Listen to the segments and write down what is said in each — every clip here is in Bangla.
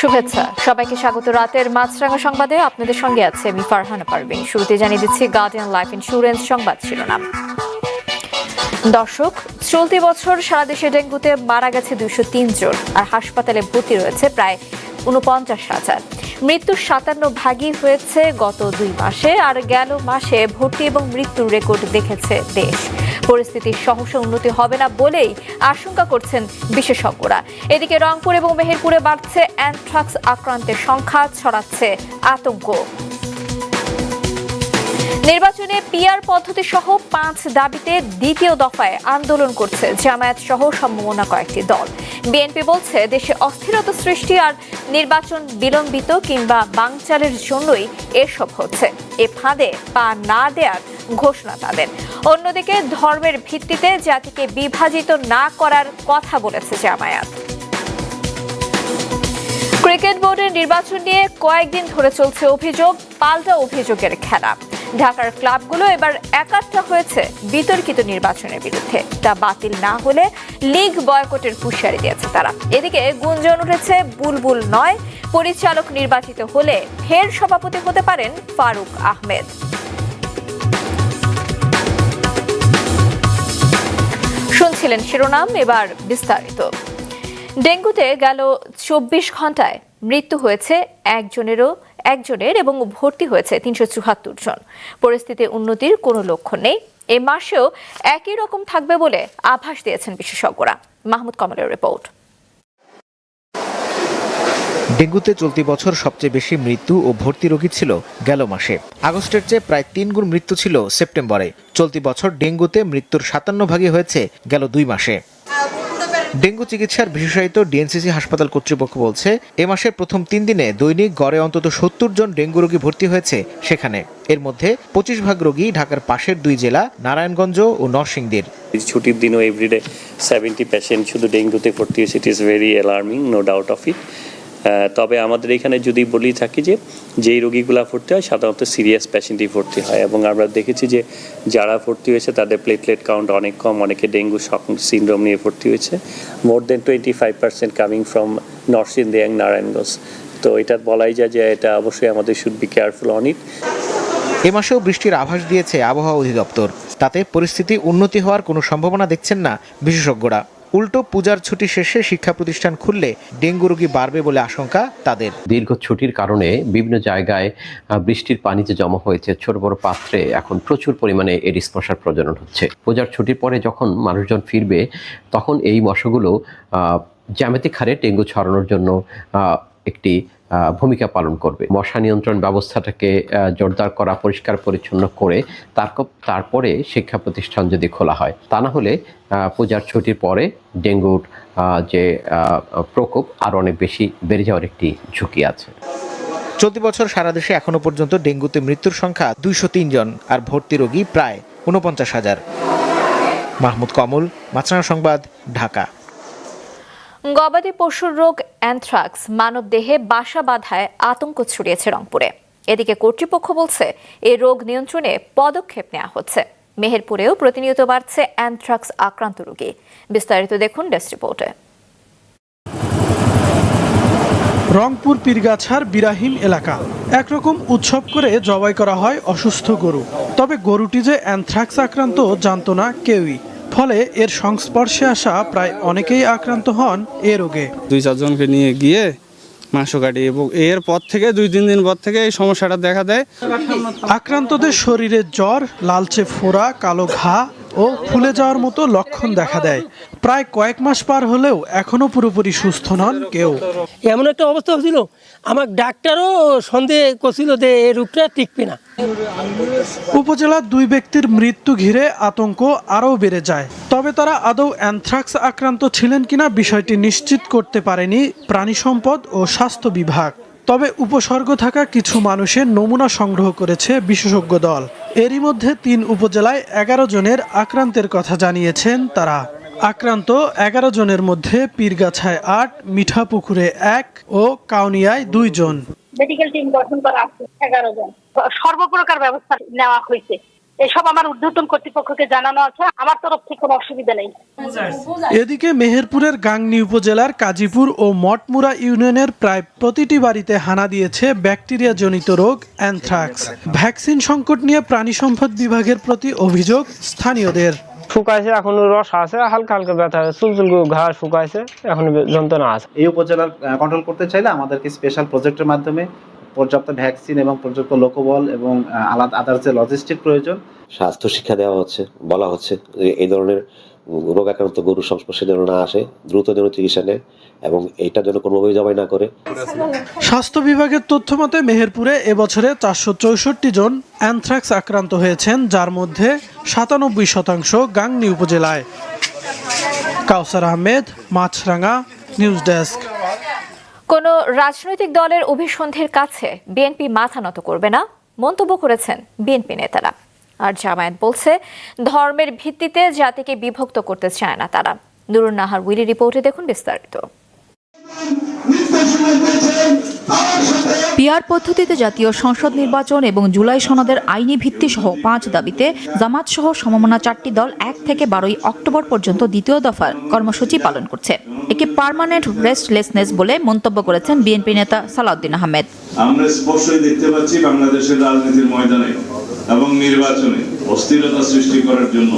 শুভেচ্ছা। সবাইকে স্বাগত। রাতের মাছরাঙা সংবাদে আপনাদের সঙ্গে আছে আমি ফারহানা পারভিন। শুরুতে জানিয়ে দিচ্ছি গার্ডিয়ান লাইফ ইন্স্যুরেন্স সংবাদ শিরোনাম। দর্শক, চলতি বছর সারা দেশে ডেঙ্গুতে মারা গেছে দুইশো জন, আর হাসপাতালে ভর্তি রয়েছে প্রায় উনপঞ্চাশ হাজার। মৃত্যুর সাতান্ন ভাগই হয়েছে গত দুই মাসে, আর গেল মাসে ভর্তি এবং মৃত্যুর রেকর্ড দেখেছে দেশ। পরিস্থিতির সহসা উন্নতি হবে না বলেই আশঙ্কা করছেন বিশেষজ্ঞরা। এদিকে রংপুর এবং মেহেরপুরে বাড়ছে অ্যানথ্রাক্স আক্রান্তের সংখ্যা, ছড়াচ্ছে আতঙ্ক। নির্বাচনে পিআর পদ্ধতি সহ পাঁচ দাবিতে দ্বিতীয় দফায় আন্দোলন করছে জামায়াত সহ সম্ভাবনা কয়েকটি দল। বিএনপি বলছে, দেশে অস্থিরতা সৃষ্টি আর নির্বাচন বিলম্বিত কিংবা বাংচালের জন্যই এসব হচ্ছে। এ ফাঁদে পা না দেয়ার ঘোষণা তাদের। অন্যদিকে ধর্মের ভিত্তিতে জাতিকে বিভাজিত না করার কথা বলেছে জামায়াত। ক্রিকেট বোর্ডের নির্বাচন নিয়ে কয়েকদিন ধরে চলছে অভিযোগ, পাল্টা অভিযোগের খেলা। ঢাকার ক্লাবগুলো এবার একাত্তা হয়েছে বিতর্কিত নির্বাচনের বিরুদ্ধে। তা বাতিল না হলে লিগ বয়কটের হুঁশিয়ারি দিয়েছে তারা। এদিকে গুঞ্জন উঠেছে, বুলবুল নয়, পরিচালক নির্বাচিত হলে ফের সভাপতি হতে পারেন ফারুক আহমেদ। শুনছিলেন শিরোনাম, এবার বিস্তারিত। ডেঙ্গুতে গেল চব্বিশ ঘন্টায় মৃত্যু হয়েছে একজনেরও একজনের এবং ভর্তি হয়েছে তিনশো চুহাত্তর জন। পরিস্থিতি উন্নতির কোনো লক্ষণ নেই। এ মাসেও একই রকম থাকবে বলে আভাস দিয়েছেন বিশেষজ্ঞরা। মাহমুদ কমলের রিপোর্ট। ডেঙ্গুতে চলতি বছর সবচেয়ে বেশি মৃত্যু ও ভর্তি রোগী ছিল গেল মাসে। আগস্টের চেয়ে প্রায় তিন গুণ মৃত্যু ছিল সেপ্টেম্বরে। চলতি বছর ডেঙ্গুতে মৃত্যুর সাতান্ন ভাগই হয়েছে গেল দুই মাসে। ডেঙ্গু চিকিৎসার বিশেষায়িত ডিএনসিসি হাসপাতাল কর্তৃপক্ষ বলছে, এ মাসের প্রথম তিন দিনে দৈনিক গড়ে অন্তত সত্তর জন ডেঙ্গু রোগী ভর্তি হয়েছে সেখানে। এর মধ্যে পঁচিশ ভাগ রোগী ঢাকার পাশের দুই জেলা, নারায়ণগঞ্জ ও নরসিংদীর। ছুটির দিনও এভরিডে সেভেন্টি পেশেন্ট শুধু ডেঙ্গুতে ভর্তি হয়েছে। It is very alarming no doubt of it তবে আমাদের এখানে যদি বলি থাকি যে, যেই রোগীগুলা ভর্তি হয়, সাধারণত সিরিয়াস পেশেন্টই ভর্তি হয় এবং আমরা দেখেছি যে, যারা ভর্তি হয়েছে, তাদের প্লেটলেট কাউন্ট অনেক কম, অনেকে ডেঙ্গু সিন্ড্রোম নিয়ে ভর্তি হয়েছে। More then twenty five percent coming from north and Narayanganj তো এটা বলাই যায় যে, এটা অবশ্যই আমাদের should be careful on it এ মাসেও বৃষ্টির আভাস দিয়েছে আবহাওয়া অধিদপ্তর। তাতে পরিস্থিতি উন্নতি হওয়ার কোনো সম্ভাবনা দেখছেন না বিশেষজ্ঞরা। উল্টো পূজার ছুটি শেষে শিক্ষা প্রতিষ্ঠান খুললে ডেঙ্গু রোগী বাড়বে বলে আশঙ্কা তাদের। দীর্ঘ ছুটির কারণে বিভিন্ন জায়গায় বৃষ্টির পানি যে জমা হয়েছে, ছোট বড় পাত্রে এখন প্রচুর পরিমাণে এডিস মশার প্রজনন হচ্ছে। পূজার ছুটির পরে যখন মানুষজন ফিরবে, তখন এই মশাগুলো জ্যামিতিক হারে ডেঙ্গু ছড়ানোর জন্য একটি ভূমিকা পালন করবে। মশা নিয়ন্ত্রণ ব্যবস্থাটাকে জোরদার করা, পরিষ্কার, পরিচ্ছন্ন করে তারপর তারপরে শিক্ষা প্রতিষ্ঠান যদি খোলা হয়, তা না হলে পূজার ছুটির পরে ডেঙ্গুর যে প্রকোপ আরও অনেক বেশি বেড়ে যাওয়ার একটি ঝুঁকি আছে। চলতি বছর সারা দেশে এখনও পর্যন্ত ডেঙ্গুতে মৃত্যুর সংখ্যা দুইশো জন আর ভর্তি রোগী প্রায় উনপঞ্চাশ হাজার। মাহমুদ কমল, মাছরাঙা সংবাদ, ঢাকা। গবাদি পশুর রোগ অ্যানথ্রাক্স মানব দেহে বাসা বাঁধায় আতঙ্ক ছড়িয়েছে রংপুরে। এদিকে কর্তৃপক্ষ বলছে, এই রোগ নিয়ন্ত্রণে পদক্ষেপ নেওয়া হচ্ছে। মেহেরপুরেও প্রতিনিয়ত বাড়ছে অ্যানথ্রাক্স আক্রান্ত রোগী। বিস্তারিত দেখুন ডেস্ক রিপোর্টে। রংপুর পীরগাছার বিরাহিম এলাকা। একরকম উৎসব করে জবাই করা হয় অসুস্থ গরু। তবে গরুটি যে অ্যানথ্রাক্স আক্রান্ত জানতো না কেউই। ফলে এর সংস্পর্শে আসা প্রায় অনেকেই আক্রান্ত হন এ রোগে। দুই চারজনকে নিয়ে গিয়ে মাংস কাটি এবং এর পর থেকে দুই তিন দিন পর থেকে এই সমস্যাটা দেখা দেয়। আক্রান্তদের শরীরে জ্বর লালচে ফোড়া কালো ঘা ও ফুলে যাওয়ার মতো লক্ষণ দেখা দেয়। প্রায় কয়েক মাস পার হলেও এখনও পুরোপুরি সুস্থ নন কেউ। এমন একটা অবস্থা হয়েছিল আমার ডাক্তারও সন্দেহ করছিল যে এই রোগটা টিকবে না। উপজেলার দুই ব্যক্তির মৃত্যু ঘিরে আতঙ্ক আরও বেড়ে যায়। তবে তারা আদৌ অ্যানথ্রাক্স আক্রান্ত ছিলেন কিনা বিষয়টি নিশ্চিত করতে পারেনি প্রাণী সম্পদ ও স্বাস্থ্য বিভাগ। তবে উপসর্গ থাকা কিছু মানুষের নমুনা সংগ্রহ করেছে বিশেষজ্ঞ দল। এরই মধ্যে তিন উপজেলায় এগারো জনের আক্রান্তের কথা জানিয়েছেন তারা। আক্রান্ত এগারো জনের মধ্যে পীরগাছায় আট, মিঠাপুকুরে এক ও কাউনিয়ায় দুই জন। মেডিকেল টিম গঠন করা আছে এগারো জন। সর্বপ্রকার ব্যবস্থা নেওয়া হয়েছে। এসব আমার ঊর্ধ্বতন কর্তৃপক্ষকে জানানো আছে। আমার তরফ থেকে কোনো অসুবিধা নেই। এদিকে মেহেরপুরের গাংনী উপজেলার কাজীপুর ও মঠমুরা ইউনিয়নের প্রায় প্রতিটি বাড়িতে হানা দিয়েছে ব্যাকটেরিয়া জনিত রোগ অ্যানথ্রাক্স। ভ্যাকসিন সংকট নিয়ে প্রাণী সম্পদ বিভাগের প্রতি অভিযোগ স্থানীয়দের। শুকাইছে এখন রস আছে হালকা হালকা ব্যথা চুলচুল ঘা শুকাইছে এখন যন্ত্রণা আছে। এই উপজেলার কন্ট্রোল করতে চাইলে আমাদেরকে স্পেশাল প্রজেক্টের মাধ্যমে পর্যাপ্ত ভ্যাকসিন এবং পর্যাপ্ত লোকবল এবং আলাদা আদার্স যে লজিস্টিক প্রয়োজন। স্বাস্থ্য শিক্ষা দেওয়া হচ্ছে বলা হচ্ছে যে এই ধরনের রোগ আক্রান্ত গরুর সংস্পর্শে যেন না আসে দ্রুত যেন চিকিৎসা নেয় এবং এইটার জন্য কোনোভাবেই জবাই না করে। স্বাস্থ্য বিভাগের তথ্য মতে মেহেরপুরে এবছরে চারশো চৌষট্টি জন অ্যানথ্রাক্স আক্রান্ত হয়েছেন যার মধ্যে সাতানব্বই শতাংশ গাংনী উপজেলায়। Kawsar Ahmed Maasranga news desk. কোনো রাজনৈতিক দলের অভিসন্ধির কাছে বিএনপি মাথা নত করবে না, মন্তব্য করেছেন বিএনপি নেতারা। আর জামায়াত বলছে, ধর্মের ভিত্তিতে জাতিকে বিভক্ত করতে চায় না তারা। নুরুন নাহার উইলি রিপোর্টে দেখুন বিস্তারিত। পিয়ার পদ্ধতিতে জাতীয় সংসদ নির্বাচন এবং জুলাই সনদের আইনি ভিত্তি সহ পাঁচ দাবিতে জামাত সহ সমমনা চারটি দল এক থেকে বারোই অক্টোবর পর্যন্ত দ্বিতীয় দফার কর্মসূচি পালন করছে। একে পার্মানেন্ট রেস্টলেসনেস বলে মন্তব্য করেছেন বিএনপি নেতা সালাউদ্দিন আহমেদ। আমরা স্পষ্টই দেখতে পাচ্ছি বাংলাদেশের রাজনীতির ময়দানে এবং নির্বাচনে অস্থিরতা সৃষ্টি করার জন্য,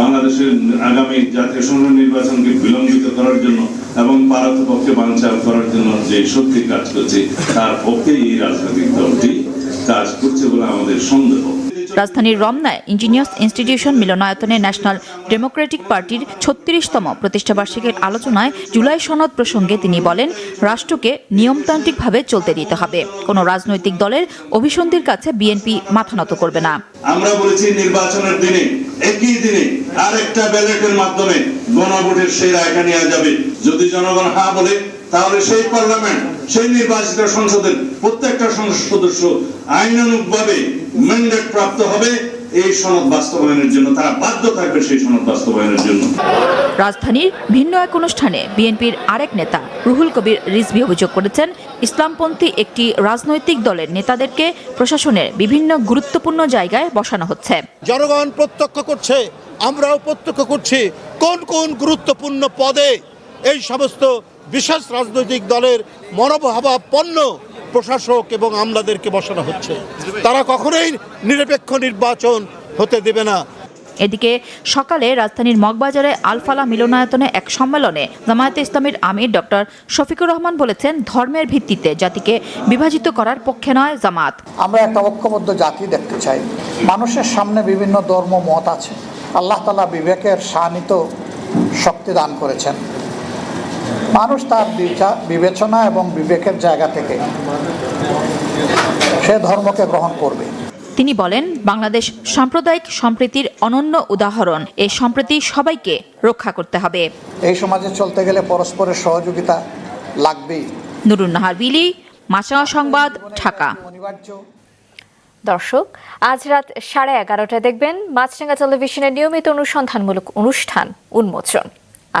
বাংলাদেশের আগামী জাতীয় সংসদ নির্বাচনকে বিলম্বিত করার জন্য এবং পারতপক্ষে বাঞ্চার করার জন্য যে শক্তি কাজ করছে, তার পক্ষে এই রাজনৈতিক দলটি কাজ করছে বলে আমাদের সন্দেহ। রাজধানীর রমনায় ইঞ্জিনিয়ার্স ইনস্টিটিউশন মিলনায়তনে ন্যাশনাল ডেমোক্রেটিক পার্টির ছত্রিশতম প্রতিষ্ঠাবার্ষিকীর আলোচনায় জুলাই সনদ প্রসঙ্গে তিনি বলেন, রাষ্ট্রকে নিয়মতান্ত্রিকভাবে চলতে দিতে হবে। কোনো রাজনৈতিক দলের অভিসন্ধির কাছে বিএনপি মাথা নত করবে না। আমরা বলেছি নির্বাচনের দিনে, একই দিনে আরেকটা ব্যালটের মাধ্যমে গণভোটের সেই রায়টা নেওয়া যাবে। যদি জনগণ হ্যাঁ বলে তাহলে সেই পার্লামেন্ট সেই নির্বাচিত সংসদের প্রত্যেকটা সংসদ সদস্য আইনানুগভাবে ম্যান্ডেট প্রাপ্ত হবে। এই সনদ বাস্তবায়নের জন্য তারা বাধ্য থাকবে সেই সনদ বাস্তবায়নের জন্য। রাজধানীর ভিন্ন এক অনুষ্ঠানে বিএনপির আরেক নেতা রুহুল কবির রিজভি অভিযোগ করেছেন ইসলামপন্থী একটি রাজনৈতিক দলের নেতাদেরকে প্রশাসনের বিভিন্ন গুরুত্বপূর্ণ জায়গায় বসানো হচ্ছে। জনগণ প্রত্যক্ষ করছে আমরাও প্রত্যক্ষ করছি কোন কোন গুরুত্বপূর্ণ পদে এই সমস্ত বিশেষ রাজনৈতিক দলের মনোভাবাপন্ন প্রশাসক এবং আমলাদেরকে বসানো হচ্ছে। তারা কখনোই নিরপেক্ষ নির্বাচন হতে দেবে না। এদিকে সকালে রাজধানীর মগবাজারে আলফালা মিলনায়তনে এক সম্মেলনে জামায়াতে ইসলামের আমির ডক্টর শফিকুর রহমান বলেছেন ধর্মের ভিত্তিতে জাতিকে বিভাজিত করার পক্ষে নয় জামাত। আমরা একটা ঐক্যবদ্ধ জাতি দেখতে চাই। মানুষের সামনে বিভিন্ন ধর্ম মত আছে। আল্লাহ তালা বিবেকের শানিত শক্তি দান করেছেন। মানুষ তার বিচার বিবেচনা এবং বিবেকের জায়গা থেকে সে ধর্মকে গ্রহণ করবে। তিনি বলেন বাংলাদেশ সাম্প্রদায়িক সম্প্রীতির অনন্য উদাহরণ। এই সম্প্রীতি সবাইকে রক্ষা করতে হবে। এই সমাজে চলতে গেলে পরস্পরের সহযোগিতা লাগবেই। নুরুন নাহার বিলি মাসাও সংবাদ ঢাকা। দর্শক আজ রাত সাড়ে এগারোটায় দেখবেন মাছরাঙ্গা টেলিভিশনের নিয়মিত অনুসন্ধানমূলক অনুষ্ঠান উন্মোচন।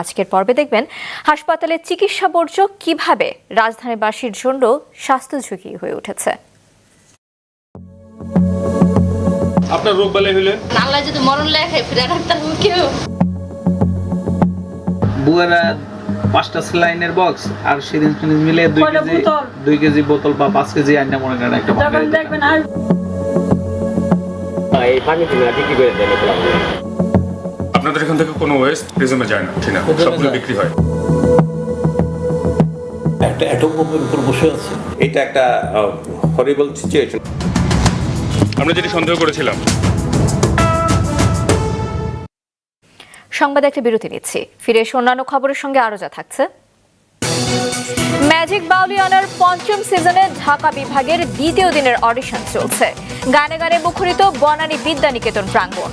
আজকের পর্বে দেখবেন হাসপাতালে চিকিৎসা বর্জ্য কীভাবে রাজধানীবাসীর জন্য স্বাস্থ্য ঝুঁকি হয়ে উঠেছে। আপনার রোগ বালাই হইলে? আল্লাহ যদি মরণ লেখে ফিরে ডাক্তার কেউ বুয়ারা পাঁচটা স্যালাইনের বক্স আর সিরিঞ্জ ফিরিঞ্জ মিলে দুই কেজি দুই কেজি বোতল বা পাঁচ কেজি আইনা মনে করেন একটা বাঙালি দোকান। আপনাদের এখান থেকে কোনো ওয়েস্ট প্রিজমে যায় না ঠিক না? সবগুলো বিক্রি হয়। একটা অ্যাটম বোমের উপর বসে আছে। এটা একটা হরিবল সিচুয়েশন আমরা যেটি সন্দেহ করেছিলাম। সংবাদ একটা বিরতি নিচ্ছি। ফিরে এসে অন্যান্য খবরের সঙ্গে আরও যা থাকছে। ম্যাজিক বাউলিয়ানার পঞ্চম সিজনে ঢাকা বিভাগের দ্বিতীয় দিনের অডিশন চলছে। গানে গানে মুখরিত বনানী বিদ্যানিকেতন প্রাঙ্গণ।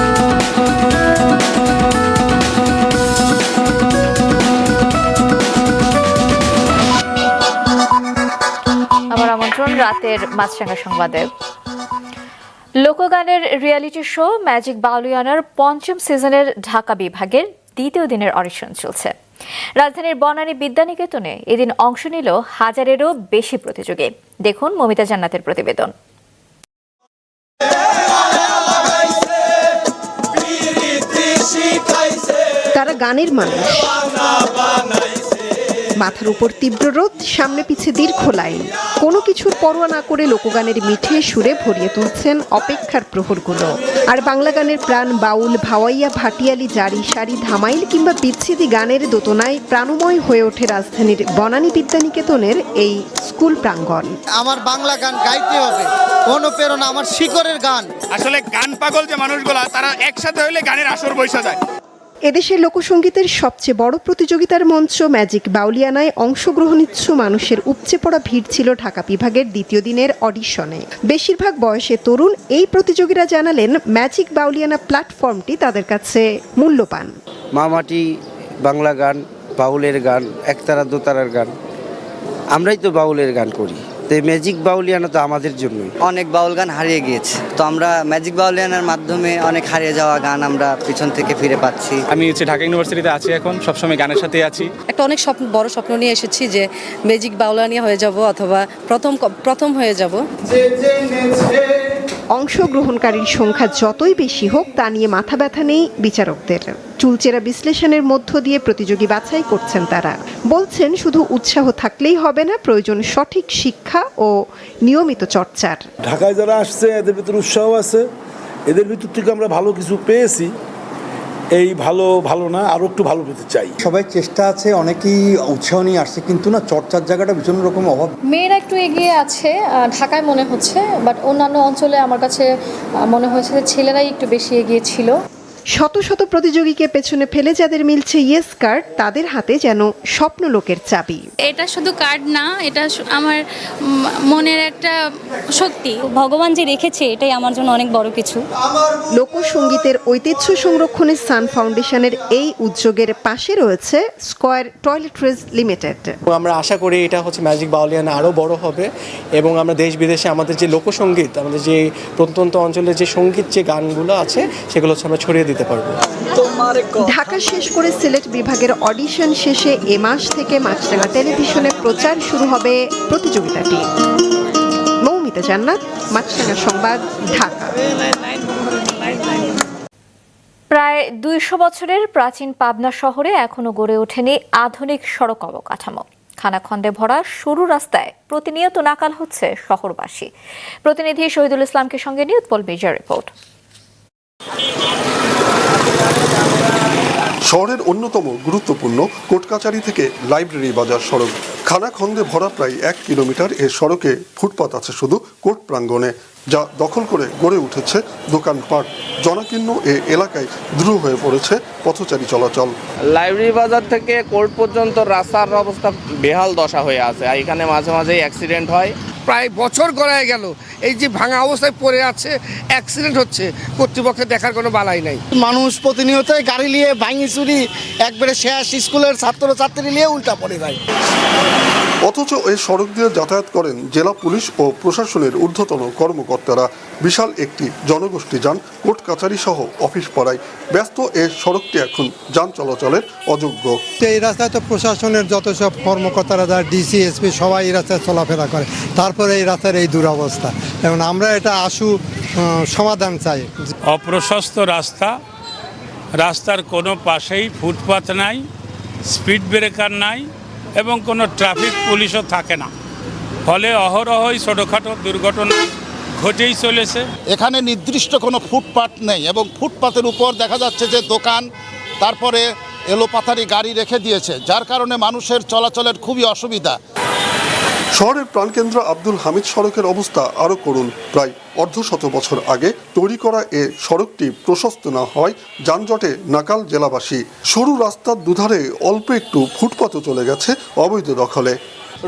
রাতের মাছরাঙা সংবাদে। লোকগানের রিয়েলিটি শো ম্যাজিক বাউলিয়ানার পঞ্চম সিজনের ঢাকা বিভাগের দ্বিতীয় দিনের অডিশন চলছে। রাজধানীর বনানী বিদ্যানিকেতনে এদিন অংশ নিল হাজারেরও বেশি প্রতিযোগী। দেখুন মমিতা জান্নাতের প্রতিবেদন। তারা গানের মানুষ। মাথার উপর তীব্র রোদ সামনে পিছে দীর্ঘ লাইন। কোনো কিছুর পরোয়া না করে লোকগানের মিঠে সুরে ভরিয়ে তুলছেন অপেক্ষার প্রহরগুলো। আর বাংলা গানের প্রাণ বাউল ভাওয়াইয়া ভাটিয়ালি জারি সারি ধামাইল কিংবা বিচ্ছেদি গানের দোতনায় প্রাণময় হয়ে ওঠে রাজধানীর বনানী বিদ্যানিকেতনের এই স্কুল প্রাঙ্গণ। আমার বাংলা গান গাইতে হবে। অনুপ্রেরণা আমার শিকরের গান। আসলে গান পাগল যে মানুষগুলা তারা একসাথে হইলে গানের আসর বৈশা যায়। এদেশের লোকসঙ্গীতের সবচেয়ে বড় প্রতিযোগিতার মঞ্চ ম্যাজিক বাউলিয়ানায় অংশগ্রহণ ইচ্ছু মানুষের উপচে পড়া ভিড় ছিল ঢাকা বিভাগের দ্বিতীয় দিনের অডিশনে। বেশিরভাগ বয়সে তরুণ এই প্রতিযোগীরা জানালেন, ম্যাজিক বাউলিয়ানা প্ল্যাটফর্মটি তাদের কাছে মূল্যবান। মামাটি বাংলা গান, বাউলের গান, একতারা দোতারার গান। আমরাই তো বাউলের গান করি। তো এই ম্যাজিক বাউলিয়ানা তো আমাদের জন্যই। অনেক বাউল গান হারিয়ে গিয়েছে। তো আমরা ম্যাজিক বাউলিয়ানের মাধ্যমে অনেক হারিয়ে যাওয়া গান আমরা পিছন থেকে ফিরে পাচ্ছি। আমি হচ্ছে ঢাকা ইউনিভার্সিটিতে আছি এখন সবসময় গানের সাথে আছি। একটা অনেক স্বপ্ন বড় স্বপ্ন নিয়ে এসেছি যে ম্যাজিক বাউলানিয়া হয়ে যাব অথবা প্রথম প্রথম হয়ে যাব। অংশগ্রহণকারীর সংখ্যা যতই বেশি হোক তা নিয়ে মাথা ব্যথা নেই বিচারকদের। চুলচেরা বিশ্লেষণের মধ্য দিয়ে প্রতিযোগী বাছাই করছেন তারা। বলছেন শুধু উৎসাহ থাকলেই হবে না প্রয়োজন সঠিক শিক্ষা ও নিয়মিত চর্চার। ঢাকায় যারা আসছে এদের ভিতরে উৎসাহ আছে। এদের ভিতর থেকে আমরা ভালো কিছু পেয়েছি। এই ভালো ভালো না আরও একটু ভালো পেতে চাই। সবাই চেষ্টা আছে অনেকেই উৎসাহ নিয়ে আসছে কিন্তু না চর্চার জায়গাটা ভীষণ রকম অভাব। মেয়েরা একটু এগিয়ে আছে ঢাকায় মনে হচ্ছে বাট অন্যান্য অঞ্চলে আমার কাছে মনে হয়েছে যে ছেলেরাই একটু বেশি এগিয়ে ছিল। শত শত প্রতিযোগীকে পেছনে ফেলে যাদের মিলছে ইয়েস কার্ড তাদের হাতে যেন স্বপ্ন লোকের চাবি। এটা শুধু কার্ড না এটা আমার মনের একটা শক্তি। ভগবান যে রেখেছে এটাই আমার জন্য অনেক বড় কিছু। লোকসঙ্গীতের ঐতিহ্য সংরক্ষণে সান ফাউন্ডেশনের এই উদ্যোগের পাশে রয়েছে স্কয়ার টয়লেট্রিজ লিমিটেড। আমরা আশা করি এটা হচ্ছে ম্যাজিক বাউলিয়ান আরও বড় হবে এবং আমরা দেশ বিদেশে আমাদের যে লোকসঙ্গীত আমাদের যে প্রত্যন্ত অঞ্চলের যে সংগীত যে গানগুলো আছে সেগুলো হচ্ছে আমরা ছড়িয়ে দিতে পারব। ঢাকা শেষ করে সিলেট বিভাগের অডিশন শেষে এ মাস থেকে মাছরাঙা টেলিভিশনে প্রচার শুরু হবে প্রতিযোগিতাটি। মৌমিতা জান্নাত মাছরাঙা সংবাদ ঢাকা। প্রায় দুইশো বছরের প্রাচীন পাবনা শহরে এখনও গড়ে ওঠেনি আধুনিক সড়ক অবকাঠামো। খানাখন্দে ভরা সরু রাস্তায় প্রতিনিয়ত নাকাল হচ্ছে শহরবাসী। প্রতিনিধি শহীদুল ইসলামকে সঙ্গে নিয়ে উৎপল বিজয় রিপোর্ট। শহরের অন্যতম গুরুত্বপূর্ণ কোটকাচারি থেকে লাইব্রেরি বাজার সড়ক। খানাখন্দে ভরা প্রায় এক কিলোমিটার এ সড়কে ফুটপাত আছে শুধু কোর্ট প্রাঙ্গণে। যা দখল করে গড়ে উঠেছে দোকানপাট জনাকীর্ণ এ এলাকায় দ্রুহ হয়ে পড়েছে পথচারী চলাচল। লাইব্রেরি বাজার থেকে কোর্ট পর্যন্ত রাস্তার অবস্থা বেহাল দশা হয়ে আছে আর এখানে মাঝে মাঝে অ্যাক্সিডেন্ট হয়। প্রায় বছর গড়ায় গেল। এই যে ভাঙা অবস্থায় পড়ে আছে অ্যাক্সিডেন্ট হচ্ছে। কর্তৃপক্ষের দেখার কোনো বালাই নাই। মানুষ প্রতিনিয়তই গাড়ি নিয়ে ভাঙি চুরি একবারে শেষ স্কুলের ছাত্র ছাত্রী নিয়ে উল্টা পড়ে যায়। অথচ এই সড়ক দিয়ে যাতায়াত করেন জেলা পুলিশ ও প্রশাসনের ঊর্ধ্বতন কর্মকর্তারা। বিশাল একটি জনগোষ্ঠী যান কোর্ট কাছারি সহ অফিস পাড়ায়। ব্যস্ত এই সড়কটি এখন যান চলাচলের অযোগ্য। তো এই রাস্তায় তো প্রশাসনের যত সব কর্মকর্তারা যারা ডিসি এসপি সবাই এই রাস্তায় চলাফেরা করে। তারপরে এই রাস্তার এই দুরবস্থা। এবং আমরা এটা আশু সমাধান চাই। অপ্রশস্ত রাস্তা। রাস্তার কোনো পাশেই ফুটপাথ নাই স্পিড ব্রেকার নাই। এবং কোনো ট্রাফিক পুলিশও থাকে না। ফলে অহরহই ছোটোখাটো দুর্ঘটনা ঘটেই চলেছে। এখানে নির্দিষ্ট কোনো ফুটপাত নেই এবং ফুটপাতের উপর দেখা যাচ্ছে যে দোকান, তারপরে এলোপাথারি গাড়ি রেখে দিয়েছে, যার কারণে মানুষের চলাচলের খুবই অসুবিধা। শহরের প্রাণকেন্দ্র আব্দুল হামিদ সড়কের অবস্থা আরও করুন প্রায় অর্ধশত বছর আগে তৈরি করা এ সড়কটি প্রশস্ত না হয় যানজটে নাকাল জেলাবাসী। সরু রাস্তার দুধারে অল্প একটু ফুটপাতও চলে গেছে অবৈধ দখলে।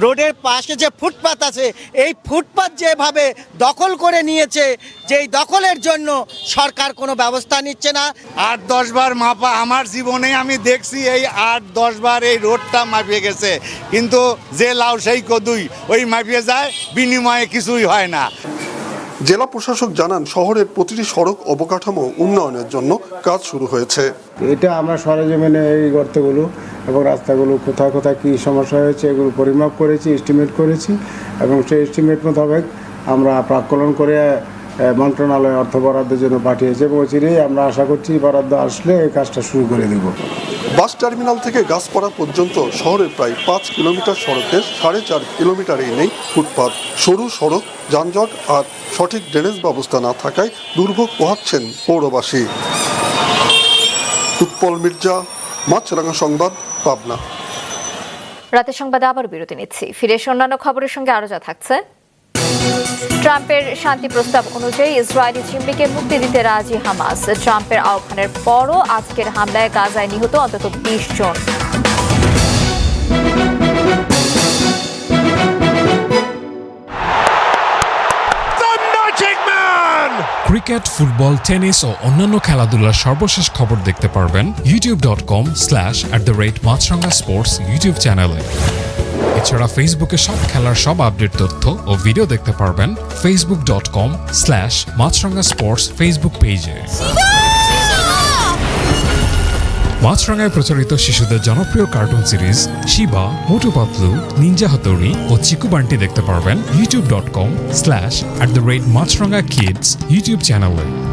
রোডের পাশে যে ফুটপাত আছে, এই ফুটপাত যেভাবে দখল করে নিয়েছে, যেই দখলের জন্য সরকার কোনো ব্যবস্থা নিচ্ছে না। আট দশবার মাপা আমার জীবনে আমি দেখছি এই আট দশবার এই রোডটা মাপিয়ে গেছে। কিন্তু যে লাউ, সেই কদুই, ওই মাপিয়ে যায়, বিনিময়ে কিছুই হয় না। জেলা প্রশাসক জানান, শহরের প্রতিটি সড়ক অবকাঠামো উন্নয়নের জন্য কাজ শুরু হয়েছে। এটা আমরা সরেজমিনে এই গর্তগুলো এবং রাস্তাগুলো কোথায় কোথায় কী সমস্যা হয়েছে এগুলো পরিমাপ করেছি এস্টিমেট করেছি এবং সেই এস্টিমেট মোতাবেক আমরা প্রাক্কলন করে মন্ত্রণালয়ে অর্থ বরাদ্দের জন্য পাঠিয়েছে এবং অচিরেই আমরা আশা করছি বরাদ্দ আসলে এই কাজটা শুরু করে দেব। বাস টার্মিনাল থেকে গাছপাড়া পর্যন্ত শহরের প্রায় পাঁচ কিলোমিটার সড়কের সাড়ে চার কিলোমিটারেই নেই ফুটপাত। সরু সড়ক যানজট আর সঠিক ড্রেনেজ ব্যবস্থা না থাকায় দুর্ভোগ পোহাচ্ছেন পৌরবাসী। উৎপল মির্জা মাছরাঙা সংবাদ পাবনা। রাতের সংবাদে আবার বিরতি নিচ্ছি। ফিরে এসে অন্যান্য খবরের সঙ্গে আরও যা থাকছে। ট্রাম্পের শান্তি প্রস্তাব অনুযায়ী ইসরায়েলি জিম্মিকে মুক্তি দিতে রাজি হামাস। ট্রাম্পের আহ্বানের পরও আজকের হামলায় গাজায় নিহত অন্তত বিশ জন। ক্রিকেট ফুটবল টেনিস ও অন্যান্য খেলাধুলার সর্বশেষ খবর দেখতে পারবেন YouTube dot com slash at the rate Maasranga sports YouTube চ্যানেলে এছাড়া ফেসবুকে সব খেলার সব আপডেট তথ্য ও ভিডিও দেখতে পারবেন Facebook dot com slash Maasranga sports Facebook পেজে মাছরাঙ্গায় প্রচারিত শিশুদের জনপ্রিয় cartoon series Shiva, Motu Patlu, ninja Hattori ও চিকু বান্টি দেখতে পারবেন YouTube dot com slash at the rate Maasranga kids YouTube চ্যানেলে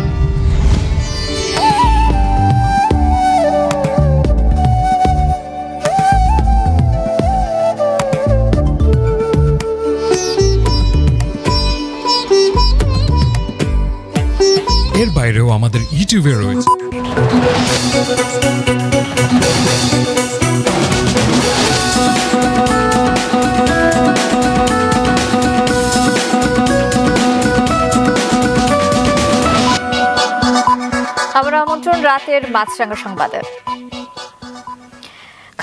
বাইরেও আমাদের ইউটিউবে রয়েছে। আমরা আমন্ত্রণ রাতের মাছরাঙ্গা সংবাদে।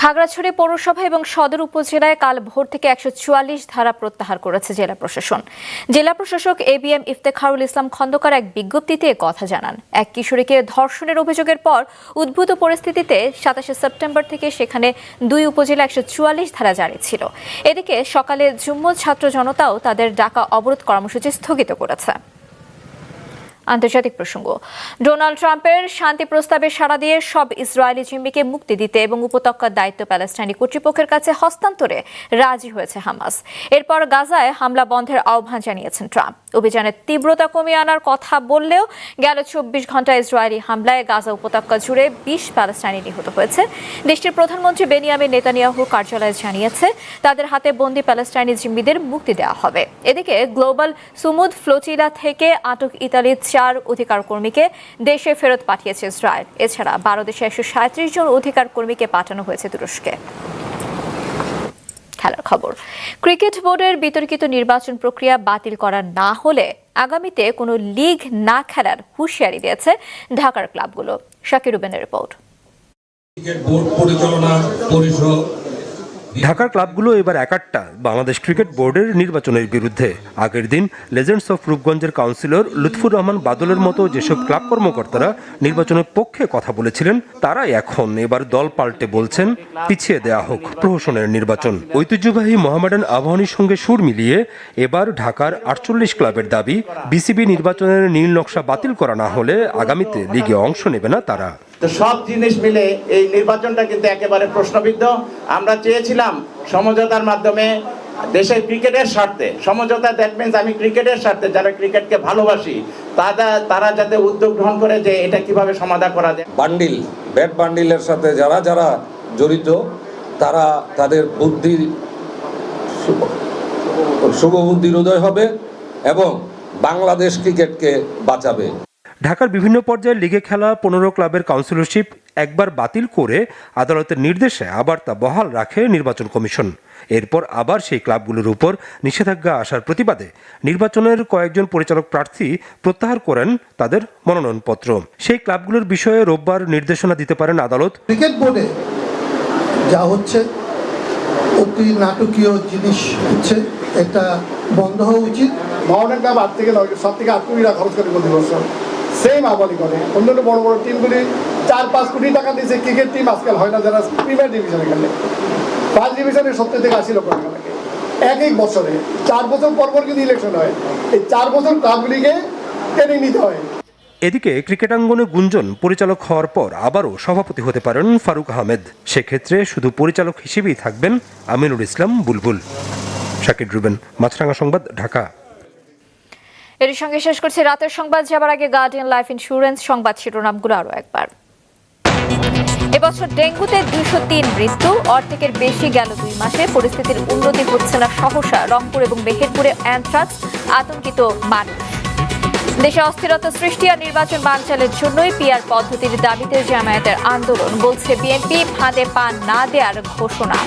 খাগড়াছড়ি পৌরসভা এবং সদর উপজেলায় কাল ভোর থেকে একশো চুয়াল্লিশ ধারা প্রত্যাহার করেছে জেলা প্রশাসন। জেলা প্রশাসক A B M Iftekharul Islam Khandaker এক বিজ্ঞপ্তিতে কথা জানান। এক কিশোরীকে ধর্ষণের অভিযোগের পর উদ্ভূত পরিস্থিতিতে সাতাশে সেপ্টেম্বর থেকে সেখানে দুই উপজেলা একশো চুয়াল্লিশ ধারা জারি ছিল। এদিকে সকালে জুম্মল ছাত্র জনতাও তাদের ডাকা অবরোধ কর্মসূচি স্থগিত করেছে। আন্তর্জাতিক প্রসঙ্গ। ডোনাল্ড ট্রাম্পের শান্তি প্রস্তাবে সাড়া দিয়ে সব ইসরায়েলি জিম্মিকে মুক্তি দিতে এবং উপত্যকার দায়িত্ব প্যালেস্টাইনি কর্তৃপক্ষের কাছে হস্তান্তরে রাজি হয়েছে হামাস। এরপর গাজায় হামলা বন্ধের আহ্বান জানিয়েছেন ট্রাম্প। অভিযানের তীব্রতা কমিয়ে আনার কথা বললেও গেল চব্বিশ ঘণ্টা ইসরায়েলি হামলায় গাজা উপত্যকা জুড়ে বিশ প্যালেস্টাইনি নিহত হয়েছে। দেশটির প্রধানমন্ত্রী বেনিয়ামিন নেতানিয়াহুর কার্যালয় জানিয়েছে, তাদের হাতে বন্দি প্যালেস্টাইনি জিম্মিদের মুক্তি দেওয়া হবে। এদিকে গ্লোবাল সুমুদ ফ্লোটিলা থেকে আটক ইতালির চার অধিকার কর্মীকে দেশে ফেরত পাঠিয়েছে ইসরায়েল। এছাড়া বারো দেশে একশো সাঁত্রিশ জন অধিকার কর্মীকে পাঠানো হয়েছে তুরস্কে। খেলার খবর। ক্রিকেট বোর্ডের বিতর্কিত নির্বাচন প্রক্রিয়া বাতিল করা না হলে আগামীতে কোনো লিগ না খেলার হুঁশিয়ারি দিয়েছে ঢাকার ক্লাবগুলো। শাকিরুবেনের রিপোর্ট। বোর্ড পরিচালনা পরিষদ ঢাকার ক্লাবগুলো এবার একাট্টা। বাংলাদেশ ক্রিকেট বোর্ডের নির্বাচনের বিরুদ্ধে। আগের দিন লেজেন্ডস অফ রূপগঞ্জের কাউন্সিলর লুৎফুর রহমান বাদলের মতো যেসব ক্লাব কর্মকর্তারা নির্বাচনের পক্ষে কথা বলেছিলেন, তারাই এখন এবার দল পাল্টে বলছেন, পিছিয়ে দেয়া হোক প্রহসনের নির্বাচন। ঐতিহ্যবাহী মোহামেডান আবাহনীর সঙ্গে সুর মিলিয়ে এবার ঢাকার আটচল্লিশ ক্লাবের দাবি, বিসিবি নির্বাচনের নীল নকশা বাতিল করা না হলে আগামীতে লিগে অংশ নেবে না তারা। তো সব জিনিস মিলে এই নির্বাচনটা কিন্তু একেবারে প্রশ্নবিদ্ধ। আমরা চেয়েছিলাম সমঝোতার মাধ্যমে দেশের ক্রিকেটের স্বার্থে। সমঝোতা দ্যাট মিনস আমি ক্রিকেটের স্বার্থে, যারা ক্রিকেটকে ভালোবাসি তারা তারা যাতে উদ্যোগ গ্রহণ করে যে এটা কীভাবে সমাধান করা যায়। বান্ডিল, ব্যাট বান্ডিলের সাথে যারা যারা জড়িত, তারা তাদের বুদ্ধি শুভ বুদ্ধির উদয় হবে এবং বাংলাদেশ ক্রিকেটকে বাঁচাবে। ঢাকার বিভিন্ন পর্যায়ে লিগে খেলা পনেরো ক্লাবের কাউন্সিলরশিপ একবার বাতিল করে আদালতের নির্দেশে আবার তা বহাল রাখে নির্বাচন কমিশন। এরপর আবার সেই ক্লাবগুলোর উপর নিষেধাজ্ঞা আসার প্রতিবাদে নির্বাচনের কয়েকজন পরিচালক প্রার্থী প্রত্যাহার করেন তাদের মনোনয়নপত্র। সেই ক্লাবগুলোর বিষয়ে রোববার নির্দেশনা দিতে পারেন আদালত। ক্রিকেট বোর্ডে যা হচ্ছে অতি নাটকীয় জিনিস হচ্ছে এটা বন্ধ হওয়া উচিত। মাওনের ক্লাব আট থেকে নয় সব থেকে আট কোটি টাকা খরচ করে প্রতি বছর সেম আবাদি করে। অন্যান্য বড় বড় টিমগুলি চার, পাঁচ কোটি টাকা দিয়েছে। ক্রিকেট টিম আজকাল হয় না, যারা প্রিমিয়ার ডিভিশনে খেলে। ফার্স্ট ডিভিশনে সত্তর থেকে আশি লক্ষ টাকা এক এক বছরে, চার বছর পর পর কিন্তু ইলেকশন হয়, এই চার বছর ক্লাবগুলিকে টেনে নিতে হয়। এদিকে ক্রিকেটাঙ্গনে গুঞ্জন পরিচালক হওয়ার পর আবারও সভাপতি হতে পারেন ফারুক আহমেদ। সেক্ষেত্রে শুধু পরিচালক হিসেবেই থাকবেন আমিনুল ইসলাম বুলবুল। শাকির রুবেন মাছরাঙ্গা সংবাদ, ঢাকা। এর সঙ্গে শেষ করছি রাতের সংবাদ। যাবার আগে গার্ডিয়ান লাইফ ইন্স্যুরেন্স সংবাদ শিরোনামগুলো আরও একবার। এবছর ডেঙ্গুতে দুশো তিন মৃত্যু, অর্ধেকের বেশি গেল দুই মাসে। পরিস্থিতির উন্নতি হচ্ছে না সহসা। রংপুর এবং মেহেরপুরে অ্যানথ্রাক্স আতঙ্কিত মানুষ। দেশে অস্থিরতা সৃষ্টি আর নির্বাচন বানচালের জন্যই পিআর পদ্ধতির দাবিতে জামায়াতের আন্দোলন, বলছে বিএনপি। ফাঁদে পান না দেওয়ার ঘোষণা।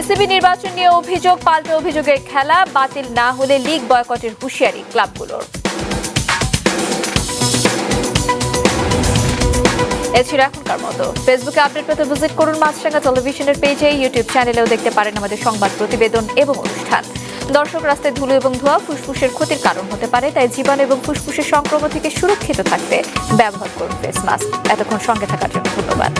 বিসিবি নির্বাচন নিয়ে অভিযোগ, পাল্টে অভিযোগের খেলা, বাতিল না হলে লিগ বয়কটের হুঁশিয়ারি ক্লাবগুলোর। এ ছিল এখনকার মতো। ফেসবুকে আপডেট পেতে ভিজিট করুন মাছরাঙ্গা টেলিভিশনের পেজে, ইউটিউব চ্যানেলেও দেখতে পারেন আমাদের সংবাদ প্রতিবেদন এবং অনুষ্ঠান। দর্শক রাস্তায় ধুলো এবং ধোয়া ফুসফুসের ক্ষতির কারণ হতে পারে, তাই জীবাণু এবং ফুসফুসের সংক্রমণ থেকে সুরক্ষিত থাকতে ব্যবহার করুন ফেস মাস্ক। এতক্ষণ সঙ্গে থাকার জন্য ধন্যবাদ।